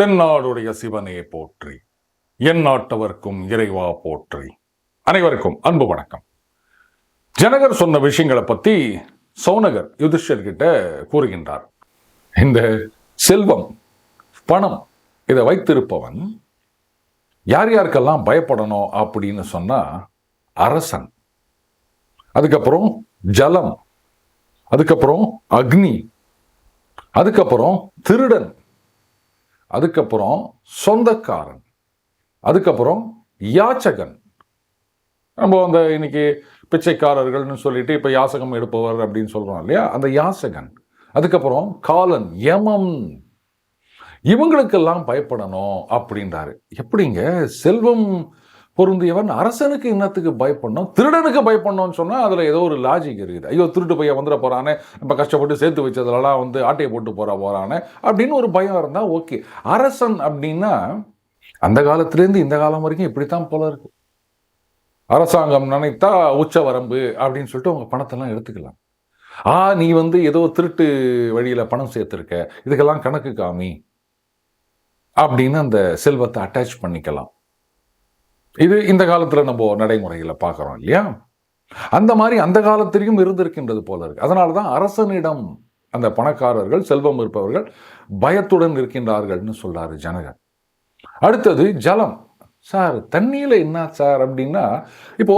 தென்னாடுடைய சிவனே போற்றி என் நாட்டவர்க்கும் இறைவா போற்றி. அனைவருக்கும் அன்பு வணக்கம். ஜனகர் சொன்ன விஷயங்களை பத்தி சௌனகர் யுதிஷ்டர்கிட்ட கூறுகின்றார். இந்த செல்வம் பணம் இதை வைத்திருப்பவன் யார் யாருக்கெல்லாம் பயப்படணும் அப்படின்னு சொன்னால் அரசன். அதுக்கப்புறம் ஜலம் அதுக்கப்புறம் அக்னி அதுக்கப்புறம் திருடன். அதுக்கப்புறம் சொந்தக்காரன். அதுக்கப்புறம் யாச்சகன். நம்ம அந்த இன்னைக்கு பிச்சைக்காரர்கள்னு சொல்லிட்டு இப்போ யாசகம் எடுப்பவர் அப்படின்னு சொல்கிறோம் இல்லையா? அந்த யாசகன். அதுக்கப்புறம் காலன் யமம். இவங்களுக்கெல்லாம் பயப்படணும் அப்படின்றாரு. எப்படிங்க? செல்வம் பொருந்தியவன் அரசனுக்கு இன்னத்துக்கு பயப்படணும் திருடனுக்கு பயப்படணும்னு சொன்னால் அதில் ஏதோ ஒரு லாஜிக் இருக்குது. ஐயோ திருட்டு பையன் வந்துட போகிறானே நம்ம கஷ்டப்பட்டு சேர்த்து வச்சதுலலாம் வந்து ஆட்டையை போட்டு போகிற போகிறானே அப்படின்னு ஒரு பயம் இருந்தால் ஓகே அரசன் அப்படின்னா அந்த காலத்திலேருந்து இந்த காலம் வரைக்கும் இப்படித்தான் போல இருக்கு. அரசாங்கம் நினைத்தா உச்ச வரம்பு அப்படின்னு சொல்லிட்டு உங்க பணத்தெல்லாம் எடுத்துக்கலாம். ஆ நீ வந்து ஏதோ திருட்டு வழியில் பணம் சேர்த்துருக்க இதுக்கெல்லாம் கணக்கு காமி அப்படின்னு அந்த செல்வத்தை அட்டாச் பண்ணிக்கலாம். இது இந்த காலத்தில் நம்ம நடைமுறைகளை பார்க்குறோம் இல்லையா? அந்த மாதிரி அந்த காலத்திலையும் இருந்திருக்கின்றது போல இருக்கு. அதனால தான் அரசனிடம் அந்த பணக்காரர்கள் செல்வம் இருப்பவர்கள் பயத்துடன் இருக்கின்றார்கள்னு சொல்றாரு ஜனகன் அடுத்தது ஜலம். சார் தண்ணியில் என்ன சார் அப்படின்னா இப்போ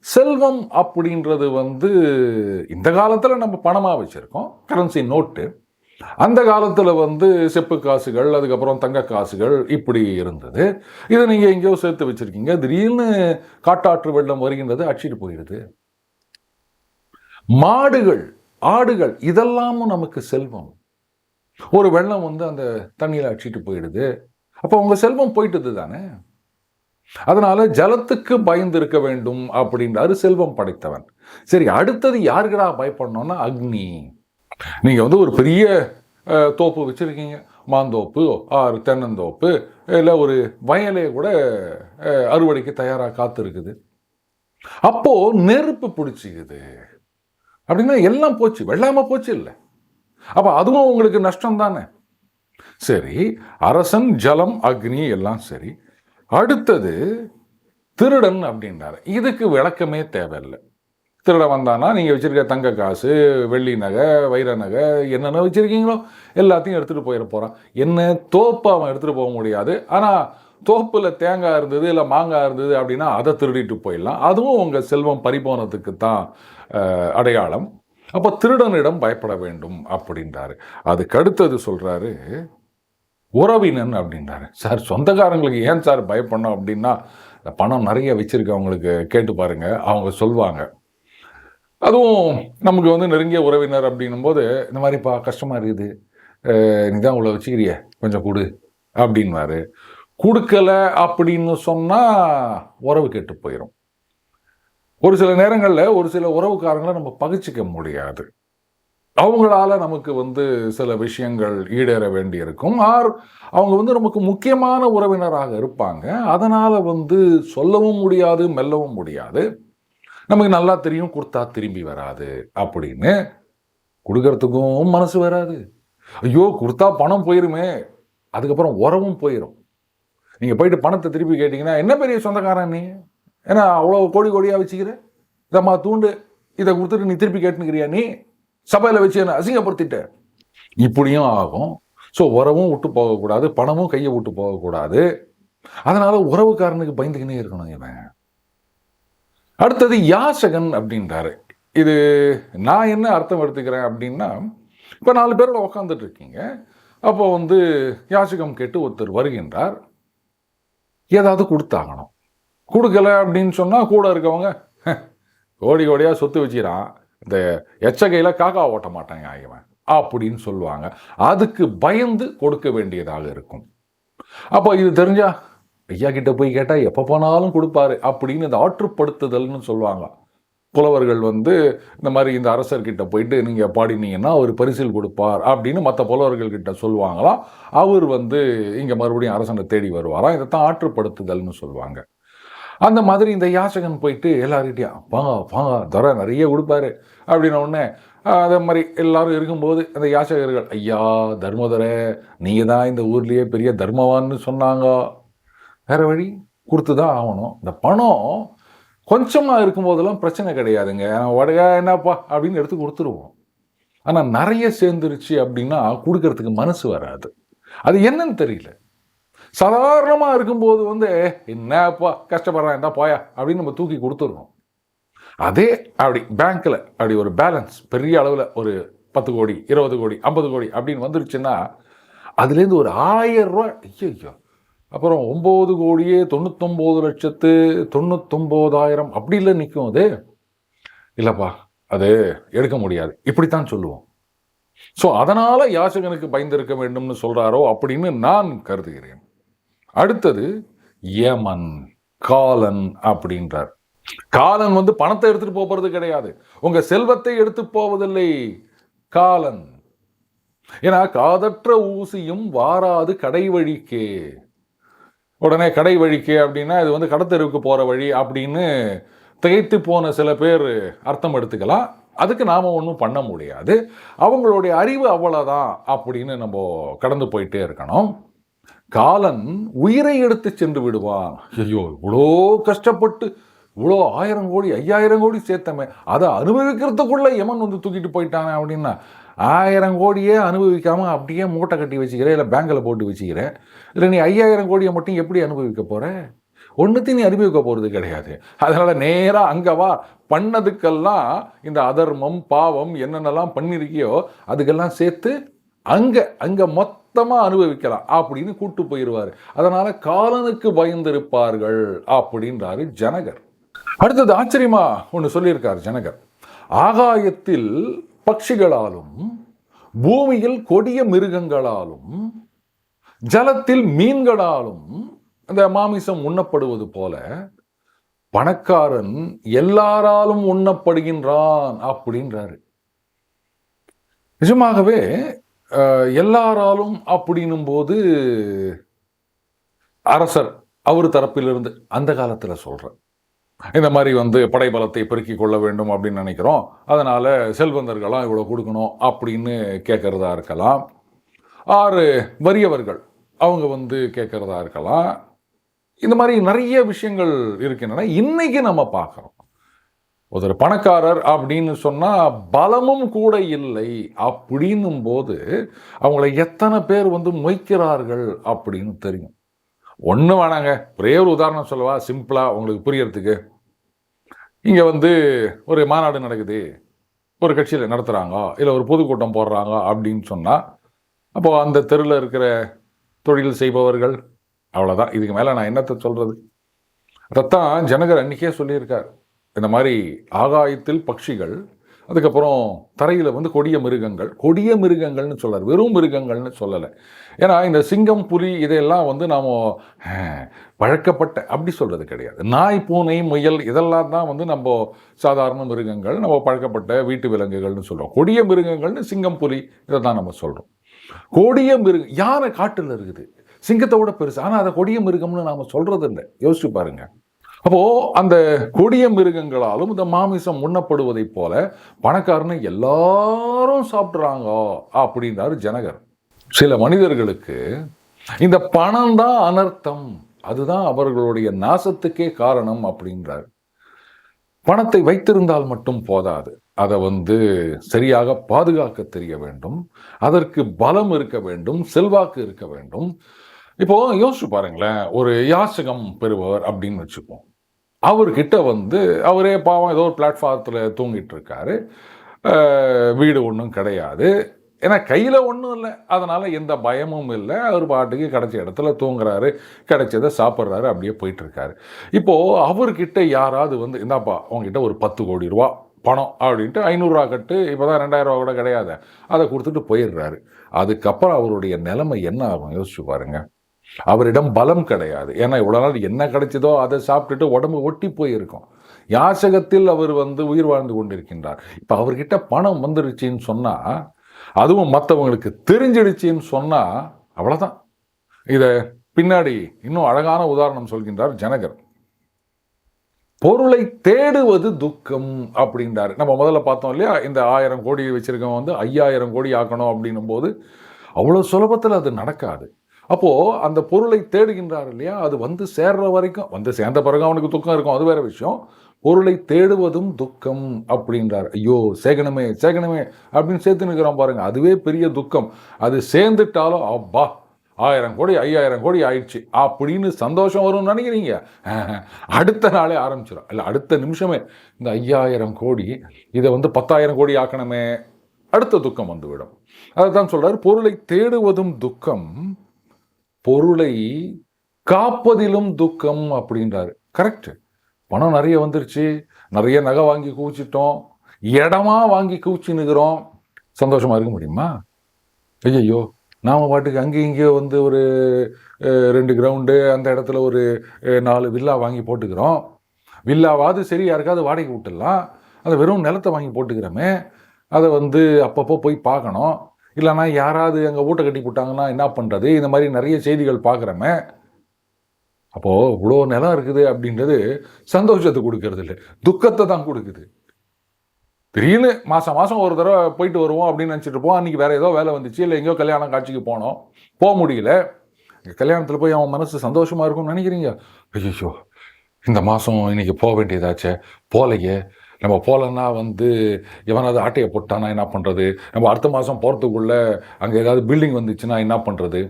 செல்வம் அப்படின்றது வந்து இந்த காலத்தில் நம்ம பணமாக வச்சுருக்கோம். கரன்சி நோட்டு அந்த காலத்தில் வந்து செப்பு காசுகள் அதுக்கப்புறம் தங்க காசுகள் இப்படி இருந்தது. இதை நீங்கள் எங்கேயோ சேர்த்து வச்சிருக்கீங்க. திடீர்னு காட்டாற்று வெள்ளம் வருகின்றது அடிச்சிட்டு போயிடுது. மாடுகள் ஆடுகள் இதெல்லாமும் நமக்கு செல்வம். ஒரு வெள்ளம் வந்து அந்த தண்ணியில் அடிச்சிட்டு போயிடுது. அப்போ உங்கள் செல்வம் போயிட்டது தானே? அதனால ஜலத்துக்கு பயந்து இருக்க வேண்டும் அப்படின்றாரு செல்வம் படைத்தவன். சரி அடுத்தது யாருக்கடா பயப்படணும்னா அக்னி. நீங்கள் வந்து ஒரு பெரிய தோப்பு வச்சுருக்கீங்க. மாந்தோப்பு ஆறு தென்னந்தோப்பு இல்லை ஒரு வயலே கூட அறுவடைக்கு தயாராக காத்து இருக்குது. நெருப்பு பிடிச்சிக்குது. அப்படின்னா எல்லாம் போச்சு. வெள்ளாமல் போச்சு இல்லை. அப்போ அதுவும் உங்களுக்கு நஷ்டம் தானே? சரி அரசன் ஜலம் அக்னி எல்லாம் சரி. அடுத்தது திருடன் அப்படின்றார். இதுக்கு விளக்கமே தேவையில்லை. திருடன் வந்தானா நீங்கள் வச்சுருக்க தங்க காசு வெள்ளி நகை வைர நகை என்னென்ன வச்சுருக்கீங்களோ எல்லாத்தையும் எடுத்துகிட்டு போயிட போகிறான் என்ன தோப்பு அவன் எடுத்துகிட்டு போக முடியாது. ஆனால் தோப்பில் தேங்காய் இருந்தது இல்லை மாங்காய் இருந்தது அப்படின்னா அதை திருடிட்டு போயிடலாம். அதுவும் உங்கள் செல்வம் பறிபோனதுக்கு தான் அடையாளம். அப்போ திருடனிடம் பயப்பட வேண்டும் அப்படின்றாரு. அதுக்கு அடுத்தது சொல்கிறாரு உறவினன் அப்படின்றாரு. சார் சொந்தக்காரங்களுக்கு ஏன் சார் பயப்படணும் அப்படின்னா பணம் நிறைய வச்சுருக்கவங்களுக்கு கேட்டு பாருங்கள் அவங்க சொல்லுவாங்க அதுவும் நமக்கு வந்து நெருங்கிய உறவினர் அப்படின்னும் போது இந்த மாதிரிப்பா கஷ்டமாக இருக்குது. நீ தான் உள்ள வச்சுக்கிறிய கொஞ்சம் கொடு அப்படின்வாரு கொடுக்கலை அப்படின்னு சொன்னால் உறவு கெட்டு போயிடும் ஒரு சில நேரங்களில் ஒரு சில உறவுக்காரங்களை நம்ம பகிச்சிக்க முடியாது. அவங்களால நமக்கு வந்து சில விஷயங்கள் ஈடேற வேண்டியிருக்கும். ஆர் அவங்க வந்து நமக்கு முக்கியமான உறவினராக இருப்பாங்க. அதனால் வந்து சொல்லவும் முடியாது மெல்லவும் முடியாது. நமக்கு நல்லா தெரியும் கொடுத்தா திரும்பி வராது அப்படின்னு கொடுக்கறதுக்கும் மனசு வராது. ஐயோ கொடுத்தா பணம் போயிருமே. அதுக்கப்புறம் உறவும் போயிடும் நீங்கள் போயிட்டு பணத்தை திருப்பி கேட்டிங்கன்னா என்ன பெரிய சொந்தக்காரன் நீ? ஏன்னா அவ்வளோ கோடி கோடியாக வச்சுக்கிற? இதம்மா தூண்டு. இதை கொடுத்துட்டு நீ திருப்பி கேட்டுக்கிறியா நீ? சபையில் வச்சு என்ன அசிங்கப்படுத்திட்ட? இப்படியும் ஆகும். ஸோ உறவும் விட்டு போகக்கூடாது பணமும் கையை விட்டு போகக்கூடாது. அதனால் உறவுக்காரனுக்கு பயந்துக்கினே இருக்கணும் இவன். அடுத்தது யாசகன் அப்படின்றாரு. இது நான் என்ன அர்த்தம் எடுத்துக்கிறேன் அப்படின்னா இப்போ நாலு பேரோட உட்காந்துட்டு இருக்கீங்க. அப்போ வந்து யாசகம் கேட்டு ஒருத்தர் வருகின்றார். ஏதாவது கொடுத்தாகணும். கொடுக்கல அப்படின்னு சொன்னால் கூட இருக்கவங்க "ஹ, கோடி கோடியாக சொத்து வச்சுக்கிறான். இந்த எச்சகையில் காக்கா ஓட்ட மாட்டாங்க ஆகியவன் அப்படின்னு சொல்லுவாங்க. அதுக்கு பயந்து கொடுக்க வேண்டியதாக இருக்கும். அப்போ இது தெரிஞ்சால் ஐயா கிட்ட போய் கேட்டால் எப்போ போனாலும் கொடுப்பாரு அப்படின்னு இந்த ஆற்றுப்படுத்துதல்னு சொல்லுவாங்க. புலவர்கள் வந்து இந்த மாதிரி இந்த அரசர்கிட்ட போயிட்டு நீங்கள் பாடினீங்கன்னா அவர் பரிசில் கொடுப்பார் அப்படின்னு மற்ற புலவர்கள்கிட்ட சொல்லுவாங்களாம். அவர் வந்து இங்கே மறுபடியும் அரசனை தேடி வருவாராம் இதைத்தான் ஆற்றுப்படுத்துதல்னு சொல்லுவாங்க. அந்த மாதிரி இந்த யாசகன் போயிட்டு எல்லாருக்கிட்டையும் வாங்க வாங்க தர நிறைய கொடுப்பாரு அப்படின்ன உடனே அதே மாதிரி எல்லாரும் இருக்கும்போது அந்த யாசகர்கள் ஐயா தர்மதரை நீங்கள் தான் இந்த ஊர்லேயே பெரிய தர்மவான்னு சொன்னாங்க. வேற வழி கொடுத்து தான் ஆகணும். இந்த பணம் கொஞ்சமாக இருக்கும்போதெல்லாம் பிரச்சனை கிடையாதுங்க. வடகா என்னப்பா? அப்படின்னு எடுத்து கொடுத்துருவோம். ஆனால் நிறைய சேர்ந்துருச்சு அப்படின்னா கொடுக்கறதுக்கு மனசு வராது. அது என்னன்னு தெரியல. சாதாரணமாக இருக்கும்போது வந்து என்னப்பா? கஷ்டப்படுறான் என்ன போயா அப்படின்னு நம்ம தூக்கி கொடுத்துருவோம் அதே அப்படி பேங்க்கில் அப்படி ஒரு பேலன்ஸ் பெரிய அளவில் ஒரு பத்து கோடி இருபது கோடி ஐம்பது கோடி அப்படின்னு வந்துருச்சுன்னா அதுலேருந்து ஒரு ஆயிரம் ரூபா ஐயோ அப்புறம் ஒம்பது கோடியே தொண்ணூத்தொம்பது லட்சத்து தொண்ணூத்தொம்போதாயிரம் அப்படி இல்லை நிற்கும் அது. இல்லைப்பா அது எடுக்க முடியாது. இப்படித்தான் சொல்லுவோம். ஸோ அதனால் யாசகனுக்கு பயந்திருக்க வேண்டும்னு சொல்கிறாரோ அப்படின்னு நான் கருதுகிறேன். அடுத்தது யமன் காலன் அப்படின்றார். காலன் வந்து பணத்தை எடுத்துட்டு போகிறது கிடையாது. உங்கள் செல்வத்தை எடுத்து போவதில்லை. காலன். ஏன்னா காதற்ற ஊசியும் வாராது கடை வழிக்கே உடனே கடை வழிக்கு அப்படின்னா இது வந்து கடத்தெருவுக்கு போகிற வழி அப்படின்னு திகைத்து போன சில பேர் அர்த்தம் எடுத்துக்கலாம். அதுக்கு நாம் ஒன்றும் பண்ண முடியாது. அவங்களுடைய அறிவு அவ்வளோதான் அப்படின்னு நம்ம கடந்து போயிட்டே இருக்கணும். காலன் உயிரை எடுத்து சென்று விடுவான். ஐயோ இவ்வளோ கஷ்டப்பட்டு இவ்வளோ ஆயிரம் கோடி ஐயாயிரம் கோடி சேர்த்தமே. அதை அனுபவிக்கிறதுக்குள்ளே யமன் வந்து தூக்கிட்டு போயிட்டானே அப்படின்னா ஆயிரம் கோடியே அனுபவிக்காமல் அப்படியே மூட்டை கட்டி வச்சுக்கிறேன் இல்லை பேங்கில் போட்டு வச்சுக்கிறேன். இல்லை நீ ஐயாயிரம் கோடியை மட்டும் எப்படி அனுபவிக்க போகிற ஒன்றுத்தையும் நீ அனுபவிக்க போகிறது கிடையாது. அதனால் நேராக அங்கே வா. பண்ணதுக்கெல்லாம் இந்த அதர்மம் பாவம் என்னென்னலாம் பண்ணியிருக்கியோ அதுக்கெல்லாம் சேர்த்து அங்கே அங்கே மொத்தமாக அனுபவிக்கலாம் அப்படின்னு கூட்டு போயிடுவார் அதனால் காலனுக்கு பயந்திருப்பார்கள் அப்படின்றாரு ஜனகர். அடுத்தது ஆச்சரியமா ஒன்று சொல்லியிருக்கார் ஜனகர். ஆகாயத்தில் பட்சிகளாலும் பூமியில் கொடிய மிருகங்களாலும் ஜலத்தில் மீன்களாலும் அந்த மாமிசம் உண்ணப்படுவது போல பணக்காரன் எல்லாராலும் உண்ணப்படுகின்றான் அப்படின்றாரு. நிஜமாகவே எல்லாராலும் அப்படின்னும் போது அரசர் அவர் தரப்பிலிருந்து அந்த காலத்தில் சொல்கிறார் இந்த மாதிரி வந்து படைபலத்தை பெருக்கிக் கொள்ள வேண்டும் அப்படின்னு நினைக்கிறோம். அதனால் செல்வந்தர்களாம் இவ்வளோ கொடுக்கணும் அப்படின்னு கேட்குறதா இருக்கலாம். ஆறு வறியவர்கள். அவங்க வந்து கேட்குறதா இருக்கலாம். இந்த மாதிரி நிறைய விஷயங்கள் இருக்கின்றன. இன்றைக்கி நம்ம பார்க்குறோம். ஒரு பணக்காரர் அப்படின்னு சொன்னால் பலமும் கூட இல்லை அப்படின்னும் போது அவங்கள எத்தனை பேர் வந்து மொய்க்கிறார்கள் அப்படின்னு தெரியும். ஒன்று வேணாங்க. ஒரே ஒரு உதாரணம் சொல்லவா? சிம்பிளாக உங்களுக்கு புரியறதுக்கு. இங்கே வந்து ஒரு மாநாடு நடக்குது. ஒரு கட்சியில் நடத்துகிறாங்க இல்லை ஒரு பொதுக்கூட்டம் போடுறாங்க அப்படின்னு சொன்னால் அப்போது அந்த தெருவில் இருக்கிற தொழில் செய்பவர்கள் அவ்வளோதான் இதுக்கு மேலே நான் என்னத்தை சொல்கிறது அதைத்தான் ஜனகர் அன்னைக்கே சொல்லியிருக்கார். இந்த மாதிரி ஆகாயத்தில் பட்சிகள் அதுக்கப்புறம் தரையில் வந்து கொடிய மிருகங்கள் கொடிய மிருகங்கள்னு சொல்லார். வெறும் மிருகங்கள்னு சொல்லலை. ஏன்னா இந்த சிங்கம் புலி இதையெல்லாம் வந்து நாம் பழக்கப்பட்ட அப்படி சொல்கிறது கிடையாது. நாய் பூனை முயல் இதெல்லாம் தான் வந்து நம்ம சாதாரண மிருகங்கள் நம்ம பழக்கப்பட்ட வீட்டு விலங்குகள்னு சொல்கிறோம் கொடிய மிருகங்கள்னு சிங்கம் புலி இதை தான் நம்ம சொல்கிறோம் கொடிய மிருகம் யானை காட்டில் இருக்குது? சிங்கத்தை விட பெருசு. ஆனால் அதை கொடிய மிருகம்னு நாம் சொல்கிறது இல்லை யோசிச்சு பாருங்க. அப்போது அந்த கொடிய மிருகங்களாலும் இந்த மாமிசம் உண்ணப்படுவதைப் போல பணக்காரனை எல்லாரும் சாப்பிட்றாங்க அப்படின்றாரு ஜனகர். சில மனிதர்களுக்கு இந்த பணம் தான் அனர்த்தம் அதுதான் அவர்களுடைய நாசத்துக்கே காரணம் அப்படின்றார். பணத்தை வைத்திருந்தால் மட்டும் போதாது. அதை வந்து சரியாக பாதுகாக்க தெரிய வேண்டும். அதற்கு பலம் இருக்க வேண்டும் செல்வாக்கு இருக்க வேண்டும். இப்போ யோசிச்சு பாருங்களேன் ஒரு யாசகம் பெறுபவர் அப்படின்னு வச்சுப்போம். அவர்கிட்ட வந்து அவரே பாவம் ஏதோ ஒரு பிளாட்ஃபாரத்தில் தூங்கிட்டு இருக்காரு. வீடு ஒன்றும் கிடையாது. ஏன்னா கையில் ஒன்றும் இல்லை. அதனால் எந்த பயமும் இல்லை. அவர் பாட்டுக்கு கிடைச்ச இடத்துல தூங்குறாரு. கிடைச்சதை சாப்பிட்றாரு. அப்படியே போயிட்டுருக்காரு. இப்போது அவர்கிட்ட யாராவது வந்து இந்தாப்பா உங்ககிட்ட ஒரு பத்து கோடி ரூபா பணம் அப்படின்ட்டு ஐநூறுரூவா கட்டு இப்போ தான் ரெண்டாயிரரூவா கூட கிடையாது அதை கொடுத்துட்டு போயிடுறாரு. அதுக்கப்புறம் அவருடைய நிலைமை என்ன ஆகும்? யோசிச்சு பாருங்க. அவரிடம் பலம் கிடையாது. ஏன்னா இவ்வளோ நாள் என்ன கிடைச்சதோ அதை சாப்பிட்டுட்டு உடம்பு ஒட்டி போயிருக்கும். யாசகத்தில் அவர் வந்து உயிர் வாழ்ந்து கொண்டிருக்கின்றார். இப்போ அவர்கிட்ட பணம் வந்துருச்சின்னு சொன்னால் அதுவும் மற்றவங்களுக்கு தெரிஞ்சிடுச்சின்னு சொன்னால் அவ்வளோதான் இதை பின்னாடி இன்னும் அழகான உதாரணம் சொல்கின்றார் ஜனகர். பொருளை தேடுவது துக்கம் அப்படின்றாரு. நம்ம முதல்ல பார்த்தோம் இல்லையா? இந்த ஆயிரம் கோடி வச்சிருக்கவன் வந்து ஐயாயிரம் கோடி ஆக்கணும் அப்படின்னும் போது அவ்வளோ சுலபத்தில் அது நடக்காது. அப்போ அந்த பொருளை தேடுகின்றார் இல்லையா? அது வந்து சேர்ற வரைக்கும் வந்து சேர்ந்த பிறகு அவனுக்கு துக்கம் இருக்கும் அது வேற விஷயம். பொருளை தேடுவதும் துக்கம் அப்படின்றார். ஐயோ சேகனமே சேகனமே அப்படின்னு சேர்த்து நிற்கிறான் பாருங்க. அதுவே பெரிய துக்கம். அது சேர்ந்துட்டாலும் அப்பா ஆயிரம் கோடி ஐயாயிரம் கோடி ஆயிடுச்சு. அப்படின்னு சந்தோஷம் வரும்னு நினைக்கிறீங்க? அடுத்த நாளே ஆரம்பிச்சிடும் இல்லை அடுத்த நிமிஷமே இந்த ஐயாயிரம் கோடி இதை வந்து பத்தாயிரம் கோடி ஆக்கணுமே. அடுத்த துக்கம் வந்துவிடும். அதை தான் பொருளை தேடுவதும் துக்கம் பொருளை காப்பதிலும் துக்கம் அப்படின்றாரு. கரெக்ட் பணம் நிறைய வந்துருச்சு. நிறைய நகை வாங்கி குவிச்சிட்டோம். இடமா வாங்கி குவிச்சுன்னுக்கிறோம். சந்தோஷமாக இருக்க முடியுமா? ஐயோ நாம் பாட்டுக்கு அங்கேயும் இங்கேயோ வந்து ஒரு ரெண்டு கிரவுண்டு அந்த இடத்துல ஒரு நாலு வில்லா வாங்கி போட்டுக்கிறோம். வில்லாவாவது சரி யாருக்காவது வாடகை விட்டுடலாம். அதை வெறும் நிலத்தை வாங்கி போட்டுக்கிறோமே. அதை வந்து அப்பப்போ போய் பார்க்கணும். இல்லைன்னா யாராவது எங்கள் வீட்டை கட்டி போட்டாங்கன்னா என்ன பண்ணுறது இந்த மாதிரி நிறைய செய்திகள் பார்க்குறோமே. அப்போது இவ்வளோ நிலம் இருக்குது அப்படின்றது சந்தோஷத்தை கொடுக்கறது இல்லை. துக்கத்தை தான் கொடுக்குது. திடீர்னு மாதம் மாதம் ஒரு தடவை போயிட்டு வருவோம் அப்படின்னு நினச்சிட்டு இருப்போம். அன்றைக்கி வேறு ஏதோ வேலை வந்துச்சு. இல்லை எங்கேயோ கல்யாணம் காட்சிக்கு போனோம். போக முடியல. கல்யாணத்தில் போய் அவன் மனசு சந்தோஷமாக இருக்கும்னு நினைக்கிறீங்க? ஐயோ இந்த மாதம் இன்னைக்கு போக வேண்டியதாச்சே. போலையே. நம்ம போகலன்னா வந்து எவனாவது ஆட்டையை போட்டானா என்ன பண்ணுறது நம்ம அடுத்த மாதம் போகிறதுக்குள்ளே அங்கே ஏதாவது பில்டிங் வந்துச்சுன்னா என்ன பண்ணுறது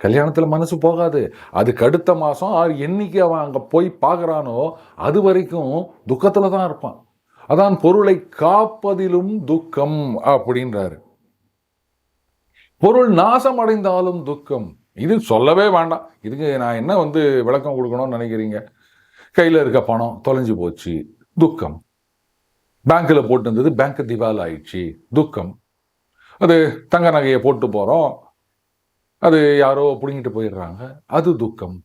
கல்யாணத்தில் மனசு போகாது. அதுக்கு அடுத்த மாதம் என்னைக்கு அவன் அங்கே போய் பார்க்குறானோ அது வரைக்கும் துக்கத்தில் தான் இருப்பான். அதான் பொருளை காப்பதிலும் துக்கம் அப்படின்றாரு. பொருள் நாசம் அடைந்தாலும் துக்கம். இது சொல்லவே வேண்டாம். இதுக்கு நான் என்ன வந்து விளக்கம் கொடுக்கணும்னு நினைக்கிறீங்க? கையில் இருக்க பணம் தொலைஞ்சு போச்சு. துக்கம். பேங்க்கில் போட்டு இருந்தது பேங்க் திவால் ஆயிடுச்சு துக்கம். அது தங்க நகையை போட்டு போகிறோம் அது யாரோ பிடுங்கிட்டு போயிடுறாங்க. அது துக்கம்.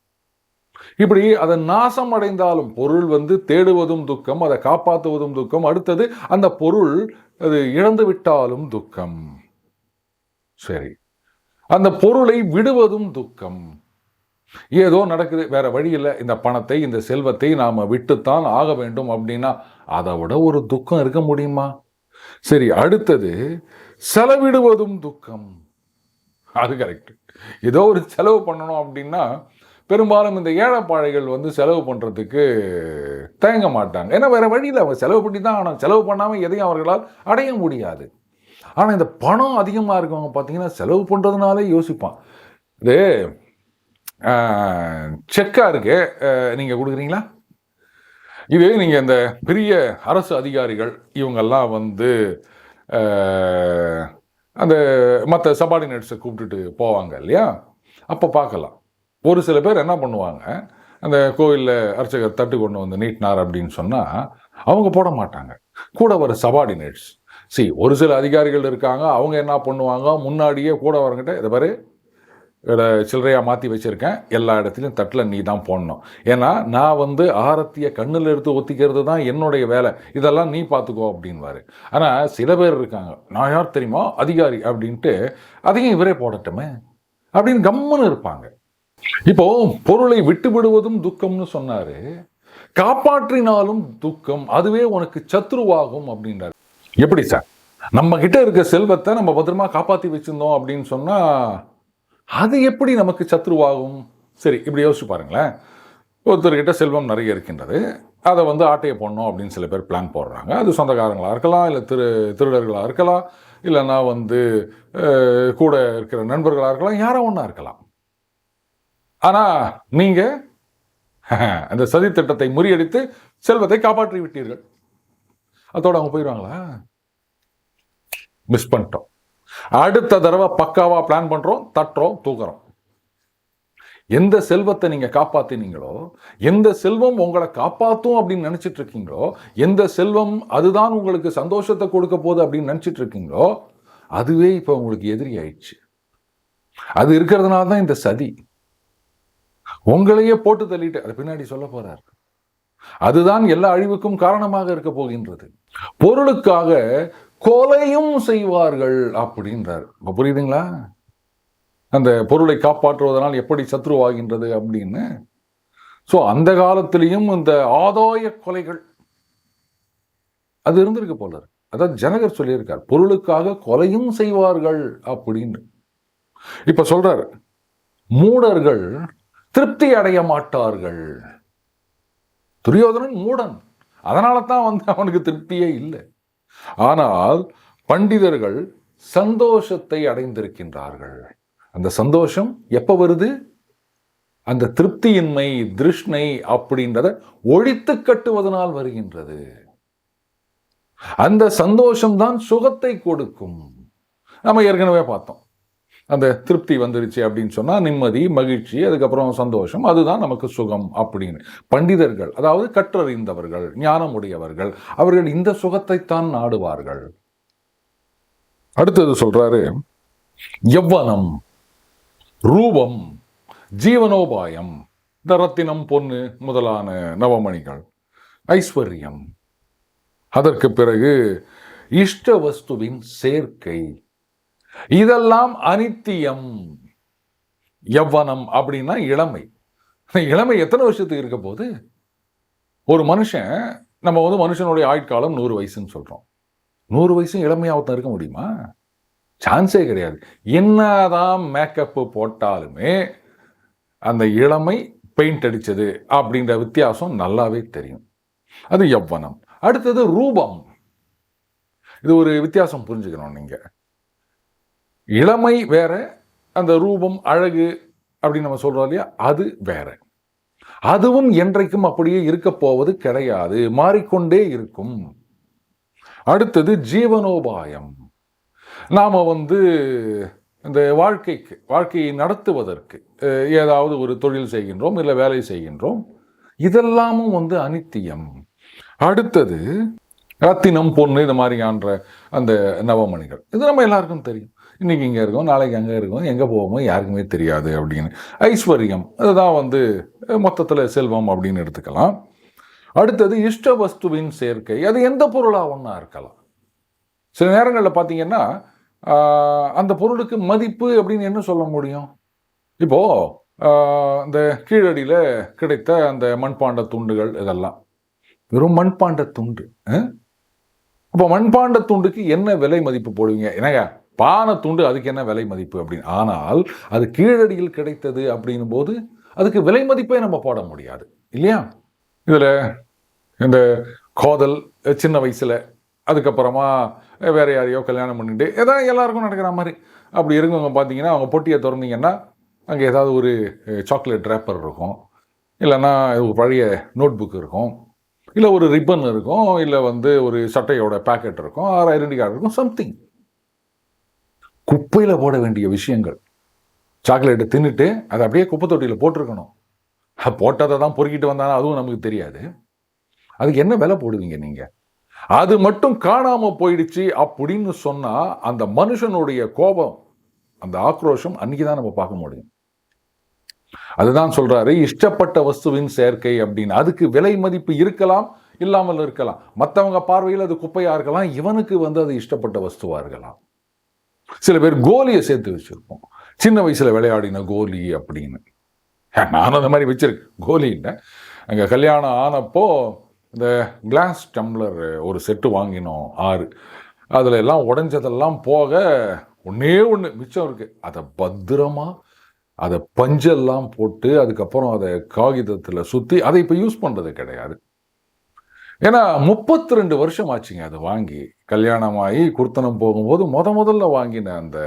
இப்படி அதை நாசம் அடைந்தாலும் பொருள் வந்து தேடுவதும் துக்கம் அதை காப்பாற்றுவதும் துக்கம். அடுத்தது அந்த பொருள் அது இழந்து விட்டாலும் துக்கம். சரி. அந்த பொருளை விடுவதும் துக்கம். ஏதோ நடக்குது வேற வழி இல்லை. இந்த பணத்தை இந்த செல்வத்தை நாம் விட்டுத்தான் ஆக வேண்டும் அப்படின்னா அதை விட ஒரு துக்கம் இருக்க முடியுமா? சரி அடுத்தது செலவிடுவதும் துக்கம். அது கரெக்ட் ஏதோ ஒரு செலவு பண்ணணும் அப்படின்னா பெரும்பாலும் இந்த ஏழைப்பாழைகள் வந்து செலவு பண்ணுறதுக்கு தயங்க மாட்டாங்க. ஏன்னா வேறு வழியில் அவங்க செலவு பண்ணி தான் ஆனால் செலவு பண்ணாமல் எதையும் அவர்களால் அடைய முடியாது. ஆனால் இந்த பணம் அதிகமாக இருக்கவங்க பார்த்தீங்கன்னா செலவு பண்ணுறதுனாலே யோசிப்பான். இது செக்காக இருக்கு. நீங்கள் கொடுக்குறீங்களா? இது நீங்கள் இந்த பெரிய அரசு அதிகாரிகள் இவங்கெல்லாம் வந்து அந்த மற்ற சபார்டினேட்ஸை கூப்பிட்டுட்டு போவாங்க இல்லையா? அப்போ பார்க்கலாம். ஒரு சில பேர் என்ன பண்ணுவாங்க? அந்த கோயிலில் அர்ச்சகர் தட்டு கொண்டு வந்து நீட்டினார் அப்படின்னு சொன்னால் அவங்க போட மாட்டாங்க. கூட வர சபார்டினேட்ஸ் சி ஒரு சில அதிகாரிகள் இருக்காங்க அவங்க என்ன பண்ணுவாங்க? முன்னாடியே கூட வரங்கிட்ட இதை பாரு சில்லறையாக மாற்றி வச்சுருக்கேன். எல்லா இடத்துலையும் தட்டில் நீ தான் போடணும். ஏன்னா நான் வந்து ஆரத்தியை கண்ணில் எடுத்து ஒத்திக்கிறது தான் என்னுடைய வேலை. இதெல்லாம் நீ பார்த்துக்கோ அப்படின்வாரு ஆனால் சில பேர் இருக்காங்க. நான் யார் தெரியுமா? அதிகாரி அப்படின்ட்டு அதையும் இவரே போடட்டுமே அப்படின்னு கம்முன்னு இருப்பாங்க. இப்போ பொருளை விட்டு விடுவதும் துக்கம்னு சொன்னாரு. காப்பாற்றினாலும் துக்கம் அதுவே உனக்கு சத்ருவாகும் அப்படின்றாரு. எப்படி சார்? நம்ம கிட்ட இருக்க செல்வத்தை நம்ம பத்திரமா காப்பாற்றி வச்சிருந்தோம் அப்படின்னு சொன்னா அது எப்படி நமக்கு சத்ருவாகும்? சரி இப்படி யோசிச்சு பாருங்களேன். ஒருத்தர்கிட்ட செல்வம் நிறைய இருக்கின்றது. அதை வந்து ஆட்டையை போடணும் அப்படின்னு சில பேர் பிளான் போடுறாங்க. அது சொந்தக்காரங்களாக இருக்கலாம் இல்லை திரு திருடர்களாக இருக்கலாம் இல்லைன்னா வந்து கூட இருக்கிற நண்பர்களாக இருக்கலாம் யாரோ ஒன்றா இருக்கலாம். ஆனால் நீங்கள் அந்த சதி திட்டத்தை முறியடித்து செல்வத்தை காப்பாற்றி விட்டீர்கள். அதோட அவங்க போயிடுவாங்களா மிஸ் பண்ணிட்டோம். அடுத்த தடவை பக்காவா பிளான் பண்றோம் தட்டுறோம் தூக்குறோம். எந்த செல்வத்தை நீங்க காப்பாத்தினீங்களோ எந்த செல்வம் உங்களை காப்பாத்தும் அப்படின்னு நினைச்சிட்டு இருக்கீங்களோ எந்த செல்வம் அதுதான் உங்களுக்கு சந்தோஷத்தை கொடுக்க போகுது அப்படின்னு நினைச்சிட்டு இருக்கீங்களோ அதுவே இப்போ உங்களுக்கு எதிரி ஆயிடுச்சு. அது இருக்கிறதுனால தான் இந்த சதி. உங்களையே போட்டு தள்ளிட்டு அது பின்னாடி சொல்ல போறார். அதுதான் எல்லா அழிவுக்கும் காரணமாக இருக்க போகின்றது. பொருளுக்காக கொலையும் செய்வார்கள் அப்படின்றார். இப்போ புரியுதுங்களா? அந்த பொருளை காப்பாற்றுவதனால் எப்படி சத்ருவாகின்றது அப்படின்னு. ஸோ அந்த காலத்திலையும் இந்த ஆதாய கொலைகள். அது இருந்திருக்கு போல இருக்கு. ஜனகர் சொல்லியிருக்கார். பொருளுக்காக கொலையும் செய்வார்கள் அப்படின்னு. இப்ப சொல்றார் மூடர்கள் திருப்தி அடைய மாட்டார்கள். துரியோதனன் மூடன். அதனால தான் வந்து அவனுக்கு திருப்தியே இல்லை. ஆனால் பண்டிதர்கள் சந்தோஷத்தை அடைந்திருக்கின்றார்கள். அந்த சந்தோஷம் எப்ப வருது? அந்த திருப்தியின்மை திருஷ்ணை அப்படின்றத ஒழித்து கட்டுவதனால் வருகின்றது. அந்த சந்தோஷம்தான் சுகத்தை கொடுக்கும். நம்ம ஏற்கனவே பார்த்தோம். அந்த திருப்தி வந்துருச்சு அப்படின்னு சொன்னால் நிம்மதி மகிழ்ச்சி அதுக்கப்புறம் சந்தோஷம். அதுதான் நமக்கு சுகம் அப்படின்னு. பண்டிதர்கள் அதாவது கற்றறிந்தவர்கள் ஞானமுடையவர்கள் அவர்கள் இந்த சுகத்தைத்தான் நாடுவார்கள். அடுத்தது சொல்றாரு எவ்வனம் ரூபம் ஜீவனோபாயம் இந்த ரத்தினம் பொன்னு முதலான நவமணிகள் ஐஸ்வர்யம். அதற்கு பிறகு இஷ்ட வஸ்துவின் சேர்க்கை. இதெல்லாம் அனித்தியம். யவ்வனம் அப்படின்னா இளமை. இளமை எத்தனை வருஷத்துக்கு இருக்க போது ஒரு மனுஷன் நம்ம வந்து மனுஷனுடைய ஆயுட்காலம் நூறு வயசுன்னு சொல்கிறோம் நூறு வயசும் இளமையாகத்தான் இருக்க முடியுமா? சான்ஸே கிடையாது. என்னதான் மேக்கப்பு போட்டாலுமே அந்த இளமை பெயிண்ட் அடித்தது அப்படின்ற வித்தியாசம் நல்லாவே தெரியும். அது யவ்வனம். அடுத்தது ரூபம். இது ஒரு வித்தியாசம் புரிஞ்சுக்கணும் நீங்கள் இளமை வேற அந்த ரூபம் அழகு அப்படின்னு நம்ம சொல்கிறோம் இல்லையா? அது வேற. அதுவும் என்றைக்கும் அப்படியே இருக்க போவது கிடையாது. மாறிக்கொண்டே இருக்கும். அடுத்தது ஜீவனோபாயம். நாம் வந்து இந்த வாழ்க்கைக்கு வாழ்க்கையை நடத்துவதற்கு ஏதாவது ஒரு தொழில் செய்கின்றோம் இல்லை வேலை செய்கின்றோம். இதெல்லாமும் வந்து அனித்தியம். அடுத்தது ரத்தினம் பொண்ணு இந்த மாதிரியான அந்த நவமணிகள். இது நம்ம எல்லாருக்கும் தெரியும். இன்றைக்கி இங்கே இருக்கோம் நாளைக்கு அங்கே இருக்கோம் எங்கே போவோமோ யாருக்குமே தெரியாது அப்படின்னு. ஐஸ்வர்யம் அதுதான் வந்து மொத்தத்தில் செல்வம் அப்படின்னு எடுத்துக்கலாம். அடுத்தது இஷ்ட வஸ்துவின் சேர்க்கை அது எந்த பொருளாக ஒன்றா இருக்கலாம். சில நேரங்களில் பார்த்தீங்கன்னா அந்த பொருளுக்கு மதிப்பு அப்படின்னு என்ன சொல்ல முடியும்? இப்போ இந்த கீழடியில் கிடைத்த அந்த மண்பாண்ட துண்டுகள் இதெல்லாம். வெறும் மண்பாண்ட துண்டு அஹ்? அப்போ மண்பாண்ட துண்டுக்கு என்ன விலை மதிப்பு போடுவீங்க? என்னங்க? பானை துண்டு அதுக்கு என்ன விலை மதிப்பு அப்படின்னு? ஆனால் அது கீழடியில் கிடைத்தது அப்படின் போது அதுக்கு விலை மதிப்பே நம்ம போட முடியாது. இல்லையா? இதில் இந்த கோதல் சின்ன வயசில் அதுக்கப்புறமா வேறு யாரையோ கல்யாணம் பண்ணிட்டு ஏதாவது எல்லாருக்கும் நடக்கிற மாதிரி அப்படி இருக்கவங்க பார்த்தீங்கன்னா அவங்க பொட்டியை திறந்தீங்கன்னா அங்கே ஏதாவது ஒரு சாக்லேட் ரேப்பர் இருக்கும். இல்லைன்னா ஒரு பழைய நோட் புக் இருக்கும். இல்லை ஒரு ரிப்பன் இருக்கும். இல்லை வந்து ஒரு சட்டையோட பேக்கெட் இருக்கும். ஆறு ஐடென்டி கார்டு இருக்கும். சம்திங் குப்பையில் போட வேண்டிய விஷயங்கள். சாக்லேட்டை தின்னுட்டு அதை அப்படியே குப்பை தொட்டியில் போட்டிருக்கணும். போட்டதை தான் பொறுக்கிட்டு வந்தாலும் அதுவும் நமக்கு தெரியாது. அதுக்கு என்ன விலை போடுவீங்க நீங்கள் அது மட்டும் காணாமல் போயிடுச்சு அப்படின்னு சொன்னால் அந்த மனுஷனுடைய கோபம் அந்த ஆக்ரோஷம் அன்னைக்கு தான் நம்ம பார்க்க முடியும். அதுதான் சொல்கிறாரு இஷ்டப்பட்ட வஸ்துவின் சேர்க்கை அப்படின்னு. அதுக்கு விலை மதிப்பு இருக்கலாம் இல்லாமல் இருக்கலாம். மற்றவங்க பார்வையில் அது குப்பையாக இருக்கலாம் இவனுக்கு வந்து அது இஷ்டப்பட்ட வஸ்துவாக இருக்கலாம். சில பேர் கோலியை சேர்த்து வச்சுருப்போம். சின்ன வயசில் விளையாடின கோலி அப்படின்னு. நானும் அந்த மாதிரி வச்சிருக்கேன். கோலி இல்லை. அங்கே கல்யாணம் ஆனப்போ இந்த கிளாஸ் டம்ளர் ஒரு செட்டு வாங்கினோம் ஆறு. அதில் எல்லாம் உடஞ்சதெல்லாம் போக ஒன்றே ஒன்று மிச்சம் இருக்குது அதை பத்திரமா அதை பஞ்செல்லாம் போட்டு அதுக்கப்புறம் அதை காகிதத்தில் சுற்றி அதை இப்போ யூஸ் பண்ணுறது கிடையாது. ஏன்னா முப்பத்தி ரெண்டு வருஷம் ஆச்சுங்க அதை வாங்கி. கல்யாணமாகி குர்த்தனம் போகும்போது முத முதல்ல வாங்கின அந்த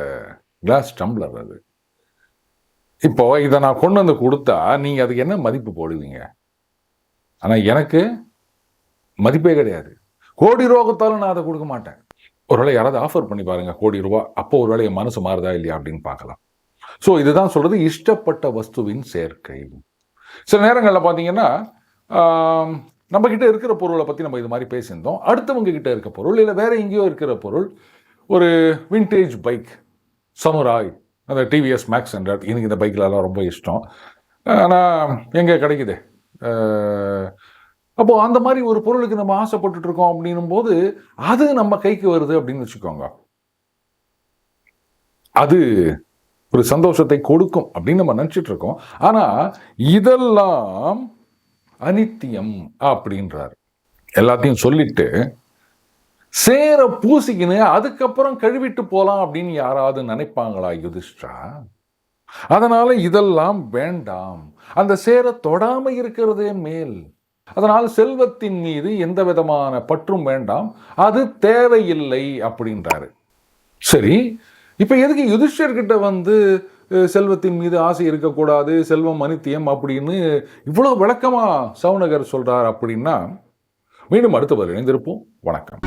கிளாஸ் டம்ளர் அது. இப்போ இதை நான் கொண்டு வந்து கொடுத்தா நீங்கள் அதுக்கு என்ன மதிப்பு போடுவீங்க? ஆனால் எனக்கு மதிப்பே கிடையாது. கோடி ரோகத்தாலும் நான் அதை கொடுக்க மாட்டேன். ஒருவேளை யாராவது ஆஃபர் பண்ணி பாருங்க கோடி ரூபா. அப்போ ஒருவேளை என் மனசு மாறுதா இல்லையா அப்படின்னு பார்க்கலாம். ஸோ இதுதான் சொல்கிறது இஷ்டப்பட்ட வஸ்துவின் சேர்க்கை. சில நேரங்களில் பார்த்தீங்கன்னா நம்ம கிட்ட இருக்கிற பொருளை பற்றி நம்ம இது மாதிரி பேசியிருந்தோம். அடுத்தவங்க கிட்ட இருக்க பொருள் இல்லை வேற எங்கேயோ இருக்கிற பொருள் ஒரு வின்டேஜ் பைக் சமுராய் அந்த டிவிஎஸ் மேக்ஸ் ஹண்ட்ரட் எனக்கு இந்த பைக்லலாம் ரொம்ப இஷ்டம். ஆனால் எங்கே கிடைக்குது? அப்போது அந்த மாதிரி ஒரு பொருளுக்கு நம்ம ஆசைப்பட்டுட்டு இருக்கோம் அப்படின்னும் போது அது நம்ம கைக்கு வருது அப்படின்னு வச்சுக்கோங்க. அது ஒரு சந்தோஷத்தை கொடுக்கும் அப்படின்னு நம்ம நினச்சிட்டு இருக்கோம். ஆனால் இதெல்லாம் அனித்தியம் அப்படின்றார். எல்லாத்தையும் சொல்லிட்டு சேர பூசிக்கின்னு அதுக்கப்புறம் கழுவிட்டு போகலாம் அப்படின்னு யாராவது நினைப்பாங்களா யுதிஷ்டா அதனால் இதெல்லாம் வேண்டாம். அந்த சேர தொடாமல் இருக்கிறதே மேல். அதனால் செல்வத்தின் மீது எந்த விதமான பற்றும் வேண்டாம். அது தேவையில்லை அப்படின்றாரு. சரி இப்போ எதுக்கு யுதிஷ்டர்கிட்ட வந்து செல்வத்தின் மீது ஆசை இருக்கக்கூடாது செல்வம் அனித்தியம் அப்படின்னு இவ்வளோ விளக்கமா சவுனகர் சொல்றார் அப்படின்னா மீண்டும் அடுத்த பதில் இணைந்திருப்போம். வணக்கம்.